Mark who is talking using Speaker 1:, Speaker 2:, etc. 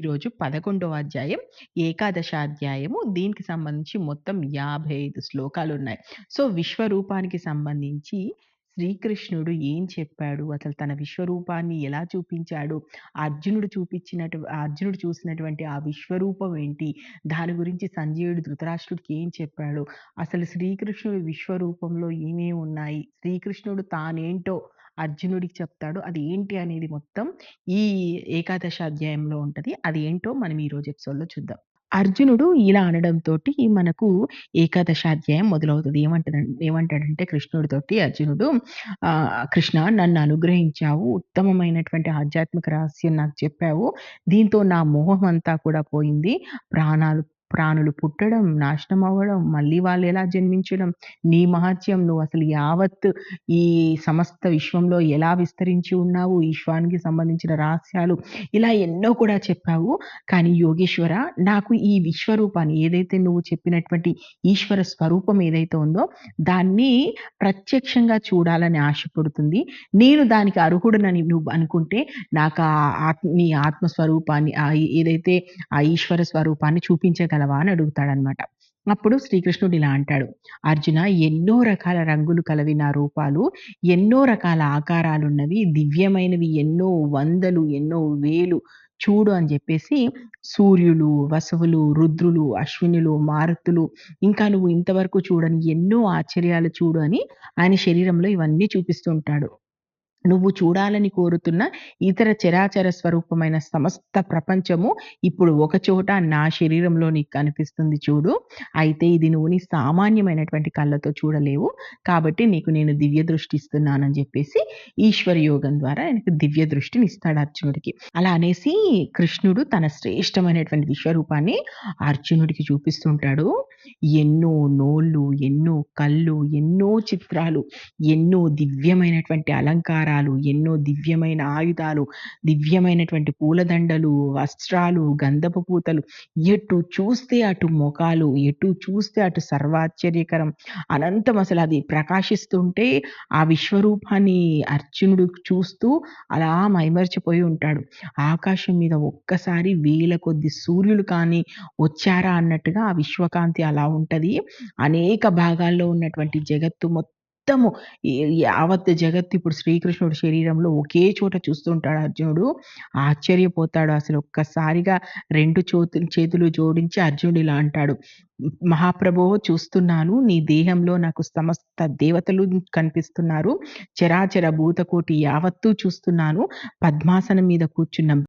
Speaker 1: ఈరోజు 11వ అధ్యాయం, ఏకాదశ అధ్యాయము. దీనికి సంబంధించి మొత్తం యాభై ఐదు శ్లోకాలు ఉన్నాయి సో, విశ్వరూపానికి సంబంధించి శ్రీకృష్ణుడు ఏం చెప్పాడు? అసలు తన విశ్వరూపాన్ని ఎలా చూపించాడు? అర్జునుడు చూపించినటు అర్జునుడు చూసినటువంటి ఆ విశ్వరూపం ఏంటి? దాని గురించి సంజయుడు ధృతరాష్ట్రుడికి ఏం చెప్పాడు? అసలు శ్రీకృష్ణుడి విశ్వరూపంలో ఏమేమి ఉన్నాయి? శ్రీకృష్ణుడు తానేంటో అర్జునుడికి చెప్తాడు. అది ఏంటి అనేది మొత్తం ఈ ఏకాదశ అధ్యాయంలో ఉంటది. అది ఏంటో మనం ఈరోజు ఎపిసోడ్‌లో చూద్దాం. అర్జునుడు ఇలా అనడంతో మనకు ఏకాదశ అధ్యాయం మొదలవుతుంది ఏమంటదం ఏమంటాడంటే కృష్ణుడితోటి అర్జునుడు "కృష్ణ నన్ను అనుగ్రహించావు. ఉత్తమమైనటువంటి ఆధ్యాత్మిక రహస్యం నాకు చెప్పావు. దీంతో నా మోహం అంతా కూడా పోయింది. ప్రాణాలు ప్రాణులు పుట్టడం, నాశనం అవ్వడం, మళ్ళీ వాళ్ళు ఎలా జన్మించడం, నీ మహత్యం నువ్వు అసలు యావత్ ఈ సమస్త విశ్వంలో ఎలా విస్తరించి ఉన్నావు, విశ్వానికి సంబంధించిన రహస్యాలు ఇలా ఎన్నో కూడా చెప్పావు. కానీ యోగేశ్వర నాకు ఈ విశ్వరూపాన్ని ఏదైతే నువ్వు చెప్పినటువంటి ఈశ్వర స్వరూపం ఏదైతే ఉందో దాన్ని ప్రత్యక్షంగా చూడాలని ఆశపడుతుంది నేను దానికి అర్హుడనని నువ్వు అనుకుంటే నాకు ఆ ఆత్మ నీ ఆత్మ స్వరూపాన్ని ఏదైతే ఆ ఈశ్వర స్వరూపాన్ని కలవా అని అడుగుతాడనమాట. అప్పుడు శ్రీకృష్ణుడు ఇలా అంటాడు. "అర్జున ఎన్నో రకాల రంగులు కలవి నా రూపాలు. ఎన్నో రకాల ఆకారాలున్నవి. దివ్యమైనవి ఎన్నో వందలు, ఎన్నో వేలు చూడు" అని చెప్పేసి సూర్యులు, వసువులు, రుద్రులు, అశ్వినులు, మారుతులు ఇంకా నువ్వు ఇంతవరకు చూడని ఎన్నో ఆశ్చర్యాలు చూడు అని ఆయన శరీరంలో ఇవన్నీ చూపిస్తుంటాడు నువ్వు చూడాలని కోరుతున్న ఇతర చరాచర స్వరూపమైన సమస్త ప్రపంచము ఇప్పుడు ఒక చోట నా శరీరంలో నీకు కనిపిస్తుంది చూడు. అయితే ఇది నువ్వు నీ సామాన్యమైనటువంటి కళ్ళతో చూడలేవు. కాబట్టి నీకు నేను దివ్య దృష్టి ఇస్తున్నానని చెప్పేసి ఈశ్వర యోగం ద్వారా ఆయనకు దివ్య దృష్టిని ఇస్తాడు అర్జునుడికి. అలా అనేసి కృష్ణుడు తన శ్రేష్టమైనటువంటి విశ్వరూపాన్ని అర్జునుడికి చూపిస్తుంటాడు. ఎన్నో నోళ్ళు, ఎన్నో కళ్ళు, ఎన్నో చిత్రాలు, ఎన్నో దివ్యమైనటువంటి అలంకారాలు, ఎన్నో దివ్యమైన ఆయుధాలు, దివ్యమైనటువంటి పూలదండలు, వస్త్రాలు, గంధపు పూతలు ఎటు చూస్తే అటు మొఖాలు, ఎటు చూస్తే అటు సర్వాశ్చర్యకరం. అనంతం అసలు అది ప్రకాశిస్తుంటే ఆ విశ్వరూపాన్ని అర్జునుడు చూస్తూ అలా మైమరిచిపోయి ఉంటాడు. ఆకాశం మీద ఒక్కసారి వేల కొద్ది సూర్యులు కానీ వచ్చారా అన్నట్టుగా ఆ విశ్వకాంతి అలా ఉంటది. అనేక భాగాల్లో ఉన్నటువంటి జగత్తు మొత్తం మొత్తము యావత్ జగత్తు ఇప్పుడు శ్రీకృష్ణుడు శరీరంలో ఒకే చోట చూస్తుంటాడు అర్జునుడు. ఆశ్చర్యపోతాడు. అసలు ఒక్కసారిగా రెండు చోతులు చేతులు జోడించి అర్జునుడు ఇలా అంటాడు. "మహాప్రభో చూస్తున్నాను. నీ దేహంలో నాకు సమస్త దేవతలు కనిపిస్తున్నారు. చరాచర భూతకోటి యావత్తూ చూస్తున్నాను. పద్మాసనం మీద కూర్చున్న